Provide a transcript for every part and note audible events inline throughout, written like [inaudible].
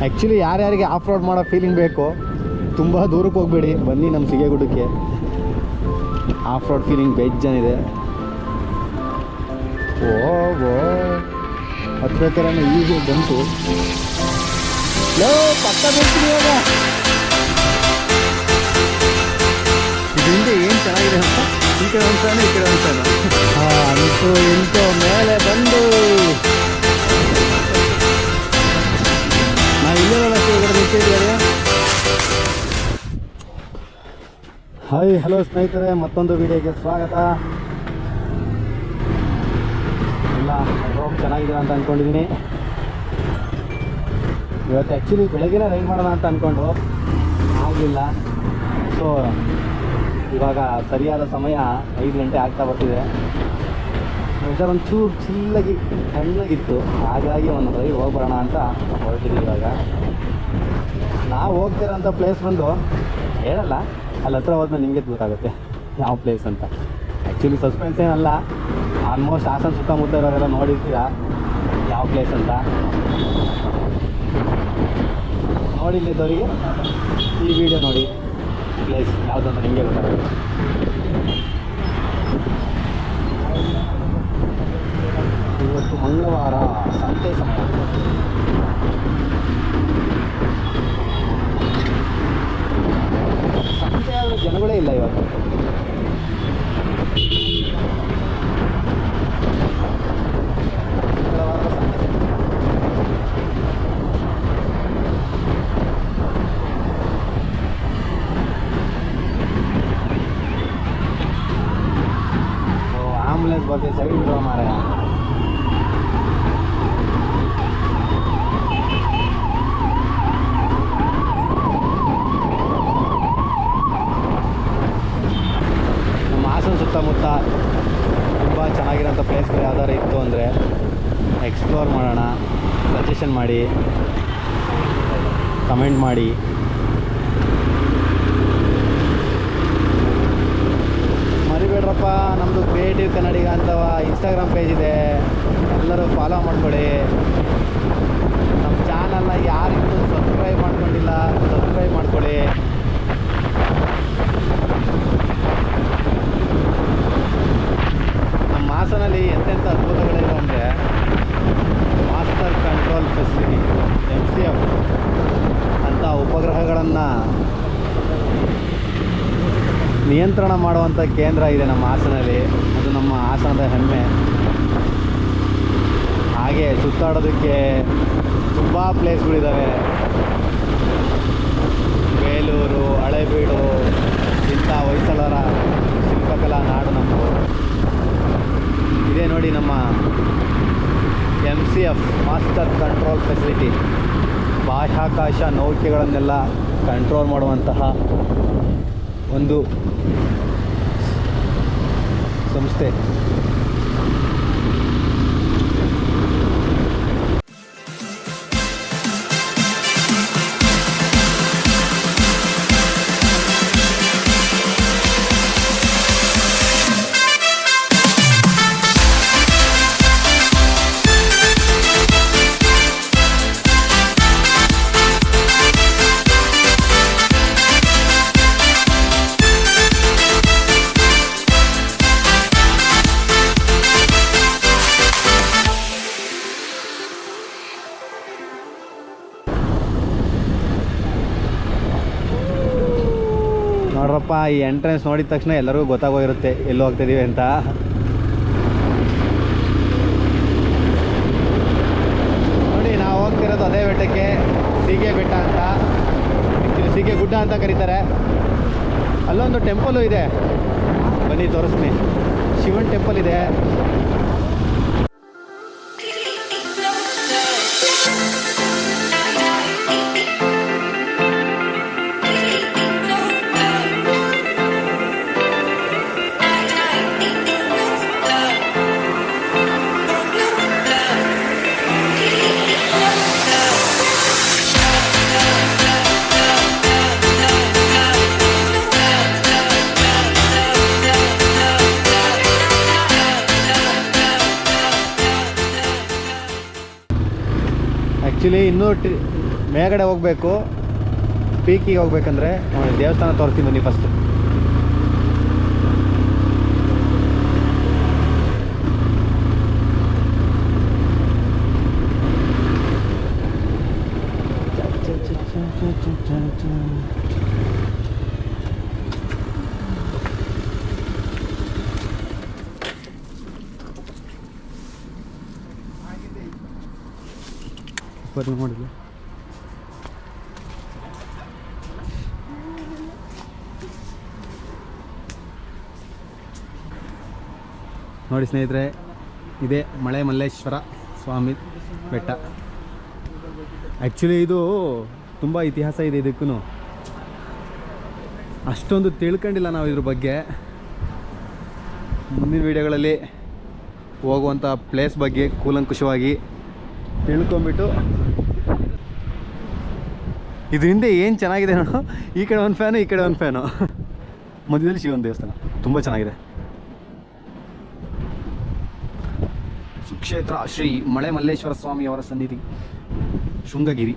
Actually ಯಾರ್ಯಾರಿಗೆ of road ಮಾಡೋ feeling ಬೇಕು, ತುಂಬ ದೂರಕ್ಕೆ ಹೋಗ್ಬೇಡಿ. ಬನ್ನಿ ನಮ್ಮ ಸಿಗೇಗುಡ್ಡಕ್ಕೆ ಆಫ್ ರೋಡ್ ಫೀಲಿಂಗ್ ಬೇಜಾನಿದೆ ಓ ಓ ಹತ್ಬೇಕಾದ್ರೆ ಈಗ ಬಂತು. ಪಕ್ಕ ಬರ್ತೀನಿ ಇವಾಗ ಇದು ಏನು ಚೆನ್ನಾಗಿದೆ ಅಂತ? ಈ ಕಡೆ ಅಂತಾನೆ ಈ ಕಡೆ ಅಂತಾನೆ ಹಾಂ ಹಲೋ ಸ್ನೇಹಿತರೆ, ಮತ್ತೊಂದು ವಿಡಿಯೋಗೆ ಸ್ವಾಗತ. ಎಲ್ಲ ಹೋಗಿ ಚೆನ್ನಾಗಿದ್ದೀರಾ ಅಂತ ಅಂದ್ಕೊಂಡಿದ್ದೀನಿ ಇವತ್ತು ಆ್ಯಕ್ಚುಲಿ ಬೆಳಗ್ಗೆನೇ ರೈಡ್ ಮಾಡೋಣ ಅಂತ ಅಂದ್ಕೊಂಡು ಆಗಲಿಲ್ಲ. ಸೊ ಇವಾಗ ಸರಿಯಾದ ಸಮಯ ಐದು ಗಂಟೆ ಆಗ್ತಾ ಬರ್ತಿದೆ. ವೆದರ್ ಒಂಚೂರು ಚಿಲ್ಲಾಗಿ ತಣ್ಣಗಿತ್ತು. ಹಾಗಾಗಿ ಒಂದು ರೈಡ್ ಹೋಗ್ಬರೋಣ ಅಂತ ಹೊರಟಿದ್ದೀವಿ ಇವಾಗ. ನಾವು ಹೋಗ್ತಿರೋಂಥ ಪ್ಲೇಸ್ ಬಂದು? ಹೇಳಲ್ಲ. ಅಲ್ಲಿ ಹತ್ರ ಹೋದ್ಮೇಲೆ ನಿಮಗೆ ಗೊತ್ತಾಗುತ್ತೆ ಯಾವ ಪ್ಲೇಸ್ ಅಂತ. ಆ್ಯಕ್ಚುಲಿ ಸಸ್ಪೆನ್ಸ್ ಏನಲ್ಲ ಆಲ್ಮೋಸ್ಟ್ ಹಾಸನ ಸುತ್ತಮುತ್ತ ಇರೋರೆಲ್ಲ ನೋಡಿರ್ತೀರಾ ಯಾವ ಪ್ಲೇಸ್ ಅಂತ? ನೋಡಿಲ್ಲಿದ್ದವರಿಗೆ ಈ ವಿಡಿಯೋ ನೋಡಿ ಪ್ಲೇಸ್ ಯಾವುದಂತ ನಿಮಗೆ ಗೊತ್ತಾಗುತ್ತೆ. ಇವತ್ತು ಮಂಗಳವಾರ ಸಂತೆ ಸಮಯ ಸಂತೆ ಆದ್ರೆ ಜನಗಳೇ ಇಲ್ಲ ಇವತ್ತು ಮಂಗಳವಾರದ ಸಂತೆ. ಓ, ಆಂಬುಲೆನ್ಸ್ ಬಗ್ಗೆ ಸೈಡ್ ಬಿಡೋ ಮಾರಾಯ ನಮ್ಮ ಹಾಸನ ಸುತ್ತಮುತ್ತ ತುಂಬ ಚೆನ್ನಾಗಿರೋಂಥ ಪ್ಲೇಸ್ಗಳು ಯಾವ್ದಾರು ಇತ್ತು ಅಂದರೆ ಎಕ್ಸ್ಪ್ಲೋರ್ ಮಾಡೋಣ ಸಜೆಷನ್ ಮಾಡಿ ಕಮೆಂಟ್ ಮಾಡಿ. ಮರಿಬೇಡ್ರಪ್ಪ ನಮ್ಮದು ಕ್ರಿಯೇಟಿವ್ ಕನ್ನಡಿಗ ಅಂತ ಇನ್ಸ್ಟಾಗ್ರಾಮ್ ಪೇಜ್ ಇದೆ. ಎಲ್ಲರೂ ಫಾಲೋ ಮಾಡ್ಕೊಳ್ಳಿ. ನಮ್ಮ ಚಾನಲ್ನ ಯಾರಿಗೂ ಸಬ್ಸ್ಕ್ರೈಬ್ ಮಾಡ್ಕೊಂಡಿಲ್ಲ ಸಬ್ಸ್ಕ್ರೈಬ್ ಮಾಡ್ಕೊಳ್ಳಿ ನಮ್ಮ ಹಾಸನಲ್ಲಿ ಎಂತೆಂಥ ಅದ್ಭುತಗಳಿವೆ ಅಂದರೆ master control facility M C F ಅಂತ ಉಪಗ್ರಹಗಳನ್ನು ನಿಯಂತ್ರಣ ಮಾಡುವಂಥ ಕೇಂದ್ರ ಇದೆ ನಮ್ಮ ಹಾಸನಲ್ಲಿ. ಅದು ನಮ್ಮ ಹಾಸನದ ಹೆಮ್ಮೆ. ಹಾಗೆ ಸುತ್ತಾಡೋದಕ್ಕೆ ತುಂಬ ಪ್ಲೇಸ್ಗಳಿದ್ದಾವೆ ಬೇಲೂರು, ಹಳೆಬೀಡು, ಇಂಥ ಹೊಯ್ಸಳರ ಶಿಲ್ಪಕಲಾ ನಾಡು ನಮ್ಮದು. ಇದೇ ನೋಡಿ ನಮ್ಮ M C F master control facility ಬಾಹ್ಯಾಕಾಶ ನೌಕೆಗಳನ್ನೆಲ್ಲ ಕಂಟ್ರೋಲ್ ಮಾಡುವಂತಹ ಒಂದು ಸಂಸ್ಥೆ. ನೋಡ್ರಪ್ಪ ಈ ಎಂಟ್ರೆನ್ಸ್ ನೋಡಿದ ತಕ್ಷಣ ಎಲ್ಲರಿಗೂ ಗೊತ್ತಾಗೋಗಿರುತ್ತೆ, ಎಲ್ಲಿ ಹೋಗ್ತಿದ್ದೀವಿ ಅಂತ. ನೋಡಿ, ನಾವು ಹೋಗ್ತಿರೋದು ಅದೇ ಬೆಟ್ಟಕ್ಕೆ, ಸೀಗೆ ಬೆಟ್ಟ ಅಂತ. ಸೀಗೆ ಗುಡ್ಡ ಅಂತ ಕರೀತಾರೆ. ಅಲ್ಲೊಂದು ಟೆಂಪಲು ಇದೆ. ಬನ್ನಿ, ತೋರಿಸ್ತೀನಿ. ಶಿವನ್ ಟೆಂಪಲ್ ಇದೆ. ಆ್ಯಕ್ಚುಲಿ ಇನ್ನೂ ಟ್ರಿ ಮೇಲ್ಗಡೆ ಹೋಗಬೇಕು ಪೀಕಿಗೆ ಹೋಗ್ಬೇಕಂದ್ರೆ ದೇವಸ್ಥಾನ ತೋರಿಸ್ತೀನಿ ಬನ್ನಿ ಫಸ್ಟು ಮಾಡಿಲ್ಲ ನೋಡಿ ಸ್ನೇಹಿತರೆ, ಇದೇ ಮಳೆ ಮಲ್ಲೇಶ್ವರ ಸ್ವಾಮಿ ಬೆಟ್ಟ. ಆ್ಯಕ್ಚುಲಿ ಇದು ತುಂಬ ಇತಿಹಾಸ ಇದೆ ಇದಕ್ಕೂ ಅಷ್ಟೊಂದು ತಿಳ್ಕೊಂಡಿಲ್ಲ ನಾವು ಇದ್ರ ಬಗ್ಗೆ. ಮುಂದಿನ ವೀಡಿಯೋಗಳಲ್ಲಿ ಹೋಗುವಂಥ ಪ್ಲೇಸ್ ಬಗ್ಗೆ ಕೂಲಂಕುಷವಾಗಿ ತಿಳ್ಕೊಂಬಿಟ್ಟು ಇದು ಹಿಂದೆ ಏನು ಚೆನ್ನಾಗಿದೆ ನೋಡು ಈ ಕಡೆ ಒಂದು ಫ್ಯಾನು ಈ ಕಡೆ ಒಂದು ಫ್ಯಾನು ಮಧ್ಯದಲ್ಲಿ ಶಿವನ ದೇವಸ್ಥಾನ. ತುಂಬ ಚೆನ್ನಾಗಿದೆ. ಸುಕ್ಷೇತ್ರ ಶ್ರೀ ಮಳೆ ಮಲ್ಲೇಶ್ವರ ಸ್ವಾಮಿಯವರ ಸನ್ನಿಧಿ, ಶೃಂಗಗಿರಿ.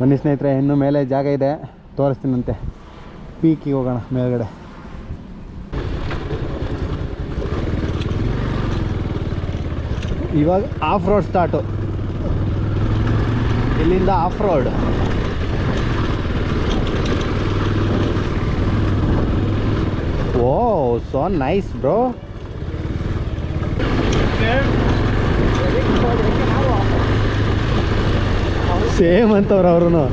ಬನ್ನಿ ಸ್ನೇಹಿತರೆ, ಇನ್ನು ಮೇಲೆ ಜಾಗ ಇದೆ. ತೋರಿಸ್ತೀನಂತೆ. ಪೀಕಿಗೆ ಹೋಗೋಣ ಮೇಲ್ಗಡೆ. ಇವಾಗ ಆಫ್ ರೋಡ್ ಸ್ಟಾರ್ಟು ಇಲ್ಲಿಂದ off road oh so nice bro same ಅಂತವ್ರು ಅವ್ರು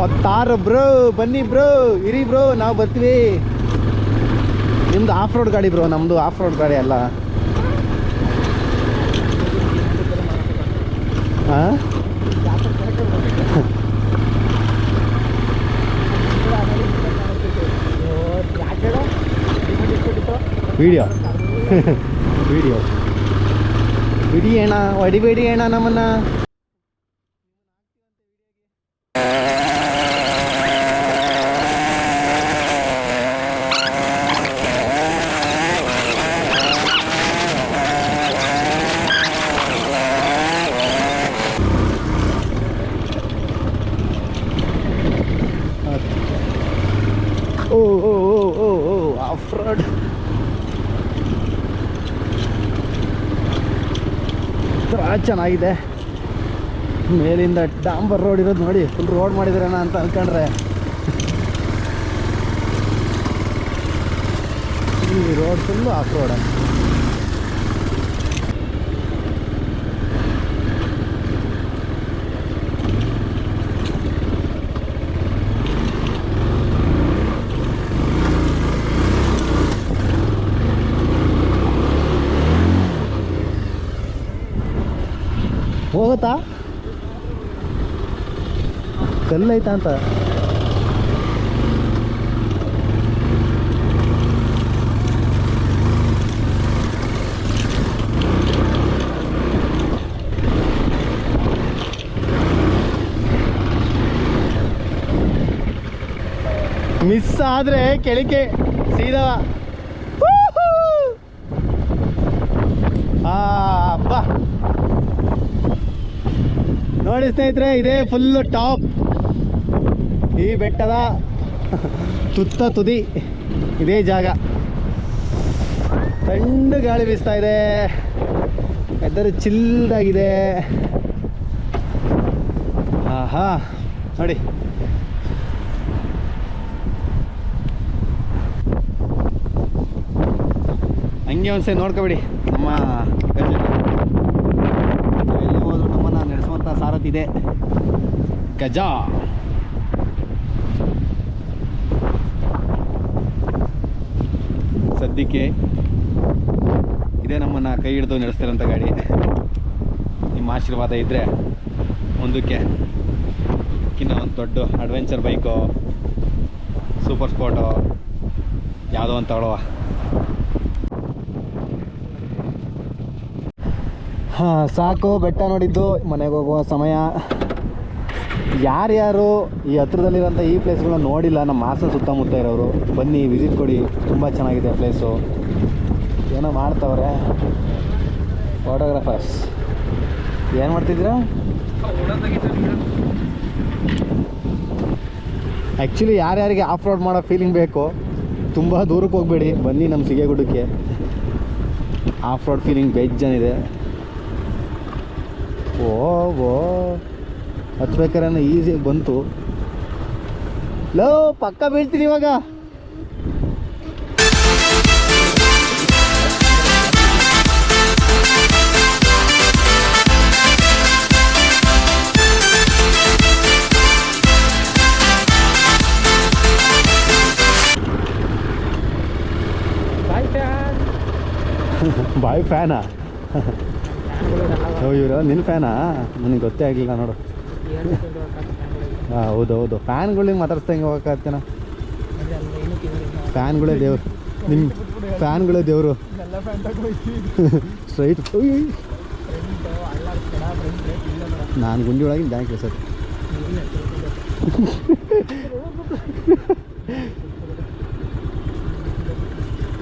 ಹತ್ತಾರು ಬ್ರೋ, ಬನ್ನಿ ಬ್ರೋ, ಇರಿ ಬ್ರೋ, ನಾವು ಬರ್ತೀವಿ. ನಿಮ್ದು ಆಫ್ ರೋಡ್ ಗಾಡಿ ಬ್ರೋ ನಮ್ಮದು ಆಫ್ ರೋಡ್ ಗಾಡಿ ಅಲ್ಲ. ಹಾಂ ವಿಡಿಯೋ ವಿಡಿಯೋ ಬಿಡಿ ಅಣ್ಣ ಒಡಿಬೇಡಿ ಅಣ್ಣ ನಮ್ಮನ್ನ ಓ ಓ ಓ ಓ ಓ ಆಫ್ ರೋಡ್ ಚೆನ್ನಾಗಿದೆ. ಮೇಲಿಂದ ಡಾಂಬರ್ ರೋಡ್ ಇರೋದು ನೋಡಿ ಫುಲ್ ರೋಡ್ ಮಾಡಿದ್ರೇನ ಅಂತ ಅನ್ಕೊಂಡ್ರೆ. ಈ ರೋಡ್ ಫುಲ್ಲು ಆಫ್ ರೋಡ್ ಕಲ್ಲೈತಾ ಅಂತ? ಮಿಸ್ ಆದ್ರೆ ಕೆಳಕ್ಕೆ ಸೀದಾ. ಅಬ್ಬಾ ನೋಡಿ ಸ್ನೇಹಿತರೆ ಇದೇ ಫುಲ್ಲು ಟಾಪ್ ಈ ಬೆಟ್ಟದ ತುತ್ತ ತುದಿ ಇದೇ ಜಾಗ. ತಣ್ಣು ಗಾಳಿ ಬೀಸ್ತಾ ಇದೆ. ಎದ್ದರು ಚಿಲ್ಲಾಗಿದೆ ಆಹಾ, ನೋಡಿ. ಹಂಗೆ ಒಂದ್ಸರಿ ನೋಡ್ಕೊಬಿಡಿ. ನಮ್ಮ ಎಲ್ಲಿ ನಮ್ಮನ್ನ ನಡೆಸುವಂಥ ಇದೆ. ಗಜ. ಸದ್ಯಕ್ಕೆ ಇದೇ ನಮ್ಮನ್ನು ಕೈ ಹಿಡಿದು ನಡೆಸ್ತಿರೋಂಥ ಗಾಡಿ. ನಿಮ್ಮ ಆಶೀರ್ವಾದ ಇದ್ದರೆ ಮುಂದಕ್ಕೆ ಇನ್ನ ಒಂದು ದೊಡ್ಡ ಅಡ್ವೆಂಚರ್ ಬೈಕು ಸೂಪರ್ ಸ್ಪೋರ್ಟು ಯಾವುದೋ ಅಂತ ಹೇಳುವ. ಹಾಂ, ಸಾಕು, ಬೆಟ್ಟ ನೋಡಿದ್ದು, ಮನೆಗೆ ಹೋಗುವ ಸಮಯ. ಯಾರ್ಯಾರು ಈ ಹತ್ರದಲ್ಲಿರೋಂಥ ಈ ಪ್ಲೇಸ್ಗಳನ್ನ ನೋಡಿಲ್ಲ, ನಮ್ಮ ಹಾಸನ ಸುತ್ತಮುತ್ತ ಇರೋರು, ಬನ್ನಿ ವಿಸಿಟ್ ಕೊಡಿ, ತುಂಬ ಚೆನ್ನಾಗಿದೆ ಪ್ಲೇಸು ಏನೋ ಮಾಡ್ತವ್ರೆ. ಫೋಟೋಗ್ರಾಫರ್ಸ್ ಏನು ಮಾಡ್ತಿದ್ದೀರಾ? ಆ್ಯಕ್ಚುಲಿ ಯಾರ್ಯಾರಿಗೆ ಆಫ್ ರೋಡ್ ಮಾಡೋ ಫೀಲಿಂಗ್ ಬೇಕು, ತುಂಬ ದೂರಕ್ಕೆ ಹೋಗಬೇಡಿ. ಬನ್ನಿ ನಮ್ಮ ಸಿಗೇಗುಡ್ಡಕ್ಕೆ ಆಫ್ ರೋಡ್ ಫೀಲಿಂಗ್ ಬೇಜಾನಿದೆ ಓ ಓ. ಹತ್ಬೇಕಾದ್ರೆ ಈಸಿಯಾಗಿ ಬಂತು. ಲೋ ಪಕ್ಕ ಬೀಳ್ತೀನಿ ಇವಾಗ. ಬಾಯ್ ಫ್ಯಾನಾ [laughs] [laughs] ಓ ಇವರು ನಿನ್ನ ಫ್ಯಾನಾ ನನಗೆ ಗೊತ್ತೇ ಆಗಲಿಲ್ಲ ನೋಡು. ಹಾಂ ಹೌದು ಹೌದು. ಫ್ಯಾನ್ಗಳಿಗೆ ಮಾತಾಡ್ಸ್ದಂಗೆ ಹೋಗಕ್ಕಾಗ್ತೇನ ಫ್ಯಾನ್ಗಳೇ ದೇವ್ರು. ನಿಮ್ಮ ಫ್ಯಾನ್ಗಳೇ ದೇವರು. ಸ್ಟ್ರೈಟ್. ನಾನು ಗುಂಡಿ ಒಳಗಿನ ಬ್ಯಾಂಕ್ ಸರ್.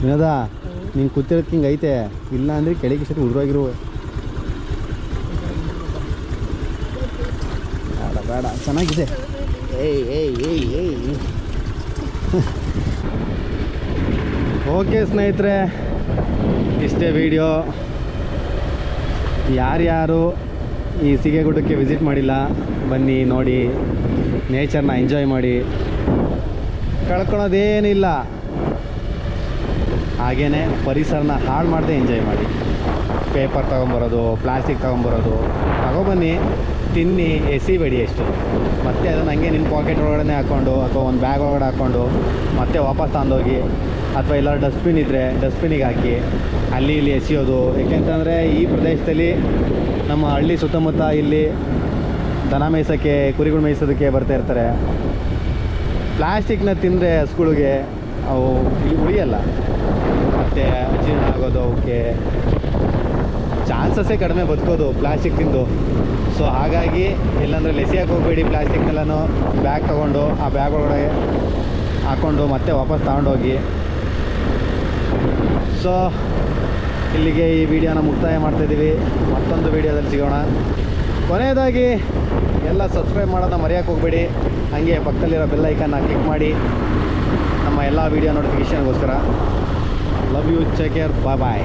ವಿನೋದ, ನೀನು ಕೂತಿರೋದಕ್ಕೆ ಹಿಂಗೆ ಐತೆ. ಇಲ್ಲ ಅಂದರೆ ಕೆಳಗೆ ಸರಿ ಉದುರೋಗಿರುವ ಬೇಡ, ಚೆನ್ನಾಗಿದೆ. ಏಯ್ ಏಯ್ ಏಯ್ ಏಯ್. ಓಕೆ ಸ್ನೇಹಿತರೆ, ಇಷ್ಟೇ ವಿಡಿಯೋ ಯಾರ್ಯಾರು ಈ ಸಿಗೆಗುಡ್ಡಕ್ಕೆ ವಿಸಿಟ್ ಮಾಡಿಲ್ಲ, ಬನ್ನಿ, ನೋಡಿ ನೇಚರ್ನ ಎಂಜಾಯ್ ಮಾಡಿ. ಕಳ್ಕೊಳೋದೇನಿಲ್ಲ. ಹಾಗೇ ಪರಿಸರನ ಹಾಳು ಮಾಡದೆ ಎಂಜಾಯ್ ಮಾಡಿ. ಪೇಪರ್ ತೊಗೊಂಬರೋದು ಪ್ಲಾಸ್ಟಿಕ್ ತೊಗೊಂಬರೋದು ತಗೊಬನ್ನಿ ತಿನ್ನಿ ಎಸಿಬೇಡಿ ಎಷ್ಟು ಮತ್ತೆ ಅದನ್ನು ಹಂಗೆ ನಿನ್ನ ಪಾಕೆಟ್ ಒಳಗಡೆ ಹಾಕ್ಕೊಂಡು ಅಥವಾ ಒಂದು ಬ್ಯಾಗ್ ಒಳಗಡೆ ಹಾಕ್ಕೊಂಡು ಮತ್ತೆ ವಾಪಸ್ ತಂದೋಗಿ, ಅಥವಾ ಎಲ್ಲರೂ ಡಸ್ಟ್ಬಿನ್ ಇದ್ದರೆ ಡಸ್ಟ್ಬಿನಿಗೆ ಹಾಕಿ, ಅಲ್ಲಿ ಇಲ್ಲಿ ಎಸಿಯೋದು. ಏಕೆಂತಂದರೆ ಈ ಪ್ರದೇಶದಲ್ಲಿ ನಮ್ಮ ಹಳ್ಳಿ ಸುತ್ತಮುತ್ತ ಇಲ್ಲಿ ದನ ಮೇಯಿಸೋಕ್ಕೆ ಕುರಿಗಳು ಮೇಯಿಸೋದಕ್ಕೆ ಬರ್ತಾ ಇರ್ತಾರೆ. ಪ್ಲಾಸ್ಟಿಕ್ನ ತಿಂದರೆ ಹಸುಗಳಿಗೆ ಅವು ಇಲ್ಲಿ ಉಳಿಯಲ್ಲ. ಮತ್ತು ಅಜೀರ್ಣ ಆಗೋದು ಅವಕ್ಕೆ. ಚಾನ್ಸಸ್ಸೇ ಕಡಿಮೆ ಬದುಕೋದು ಪ್ಲಾಸ್ಟಿಕ್ ತಿಂದು. ಸೊ ಹಾಗಾಗಿ ಇಲ್ಲಾಂದರೆ ಲೆಸಿಯಾಗಿ ಹೋಗಬೇಡಿ ಪ್ಲಾಸ್ಟಿಕ್ನೆಲ್ಲನೂ ಬ್ಯಾಗ್ ತೊಗೊಂಡು, ಆ ಬ್ಯಾಗ್ ಒಳಗಡೆ ಹಾಕ್ಕೊಂಡು ಮತ್ತೆ ವಾಪಸ್ ತಗೊಂಡೋಗಿ. ಸೊ ಇಲ್ಲಿಗೆ ಈ ವಿಡಿಯೋನ ಮುಕ್ತಾಯ ಮಾಡ್ತಾಯಿದ್ದೀವಿ ಮತ್ತೊಂದು ವಿಡಿಯೋದಲ್ಲಿ ಸಿಗೋಣ. ಕೊನೆಯದಾಗಿ ಎಲ್ಲ ಸಬ್ಸ್ಕ್ರೈಬ್ ಮಾಡೋದನ್ನ ಮರೆಯೋಕ್ಕೆ ಹೋಗಬೇಡಿ. ಹಾಗೆ ಪಕ್ಕದಲ್ಲಿರೋ ಬೆಲ್ ಐಕನ್ನ ಕ್ಲಿಕ್ ಮಾಡಿ. ನಮ್ಮ ಎಲ್ಲ video ನೋಟಿಫಿಕೇಷನ್ಗೋಸ್ಕರ love you care bye bye